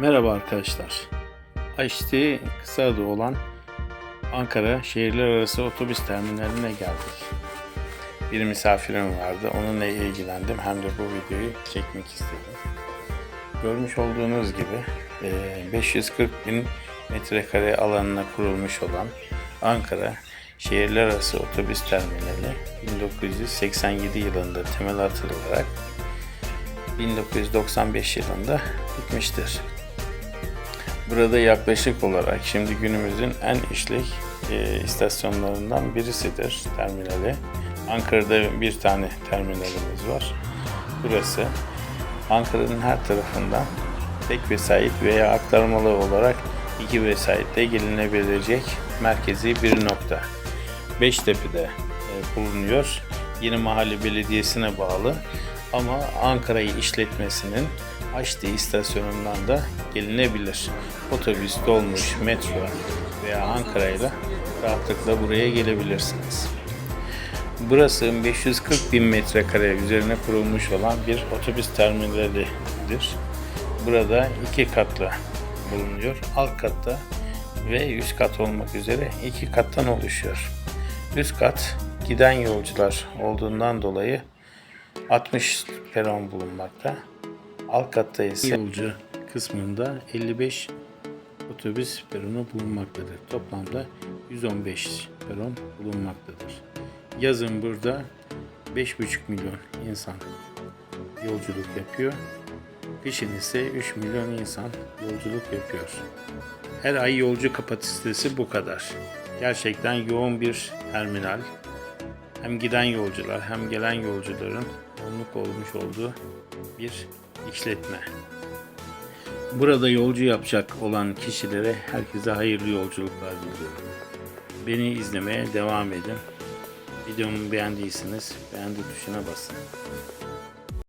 Merhaba arkadaşlar. Açtığı kısa adı olan Ankara Şehirler Arası Otobüs Terminaline geldik. Bir misafirim vardı. Onunla ilgilendim. Hem de bu videoyu çekmek istedim. Görmüş olduğunuz gibi e, 540 bin metrekare alanına kurulmuş olan Ankara Şehirler Arası Otobüs Terminali 1987 yılında temel atılarak 1995 yılında bitmiştir. Burada yaklaşık olarak şimdi günümüzün en işlek e, istasyonlarından birisidir terminali. Ankara'da bir tane terminalimiz var. Burası Ankara'nın her tarafından tek vesait veya aktarmalı olarak iki vesaitte gelinebilecek merkezi bir nokta. Beştepe'de e, bulunuyor. Yeni Mahalle Belediyesi'ne bağlı ama Ankara'yı işletmesinin açtığı istasyonundan da gelinebilir. Otobüs, dolmuş, metro veya Ankara'yla rahatlıkla buraya gelebilirsiniz. Burası 540 bin metrekare üzerine kurulmuş olan bir otobüs terminalidir. Burada iki katlı bulunuyor. Alt katta ve üst kat olmak üzere iki kattan oluşuyor. Üst kat giden yolcular olduğundan dolayı 60 peron bulunmakta. Alt katta ise yolcu kısmında 55 otobüs peronu bulunmaktadır. Toplamda 115 peron bulunmaktadır. Yazın burada 5,5 milyon insan yolculuk yapıyor. Kışın ise 3 milyon insan yolculuk yapıyor. Her ay yolcu kapasitesi bu kadar. Gerçekten yoğun bir terminal. Hem giden yolcular hem gelen yolcuların yoğunluk olmuş olduğu bir işletme. Burada yolcu yapacak olan kişilere herkese hayırlı yolculuklar diliyorum. Beni izlemeye devam edin. Videomu beğendiyseniz beğendi tuşuna basın.